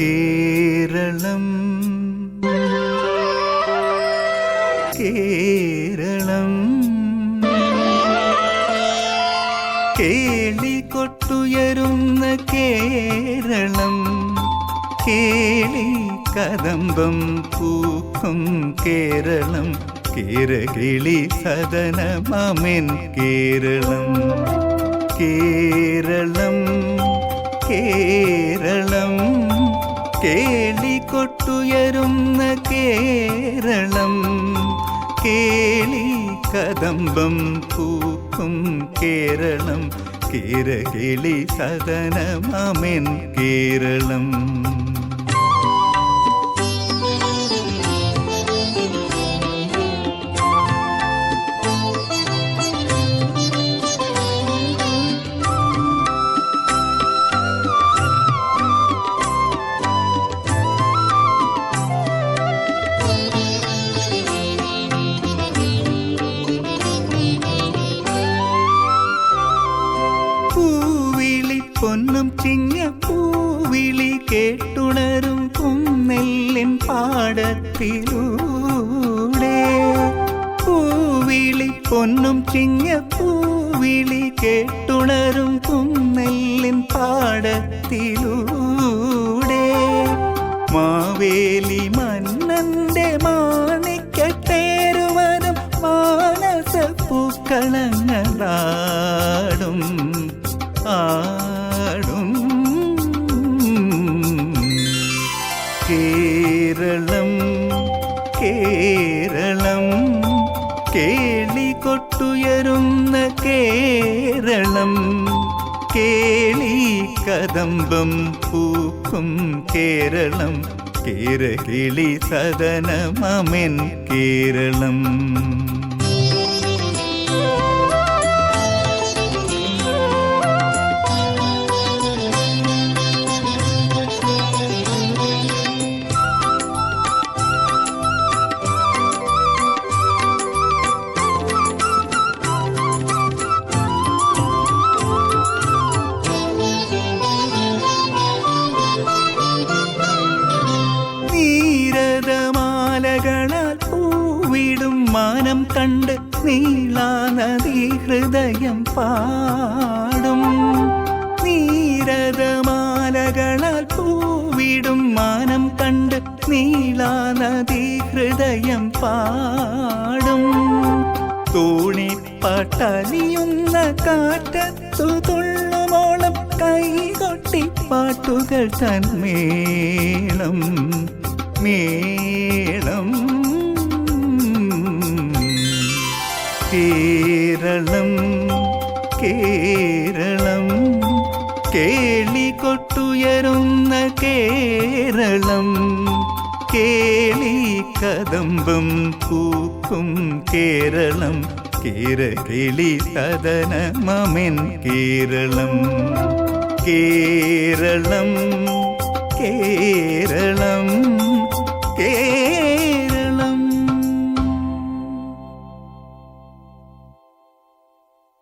കേരളം. കേരളം. കേളി കൊട്ടുയരുന്ന കേരളം. കേളി കദംബം പൂക്കും കേരളം. കേരകിളി സദനമമെൻ കേരളം. കേരളം കൊട്ടുയരുന്ന കേരളം കേളി കദംബം പൂക്കും കേരളം കേരകിളി സദനമമെൻ കേരളം. പൂവിളി കേട്ടുണരും കുന്നെല്ലിൻ പാടത്തിലൂടെ. പൂവിളി പൊന്നും ചിങ്ങ പൂവിളി കേട്ടുണരും കുന്നെല്ലിൻ പാടത്തിലൂടെ. മാവേലി മന്നന്റെ മാണിക്കത്തേരുവനും മാനസ പൂക്കളങ്ങളാടും ആടും. കേരളം. കേളി കൊട്ടുയരുന്ന കേരളം. കേളി കദംബം പൂക്കും കേരളം. കേരകിളി സദനമമെൻ കേരളം. മാനം കണ്ട് നീളാനദി ഹൃദയം പാടും. നീരതമാലകളാൽ പൂവിടും മാനം കണ്ട് നീളാനദി ഹൃദയം പാടും. തോണിപ്പാട്ടലിയുന്ന കാറ്റത്തു തുള്ളുമോളം കൈകൊട്ടി പാട്ടുകൾ തന്മേളം മേളം കേരളം കേരളം. കേളി കൊട്ടുയരുന്ന കേരളം കേളി കദംബം പൂക്കും കേരളം. കേരകേളി സദന മമിൻ കേരളം. കേരളം കേരളം.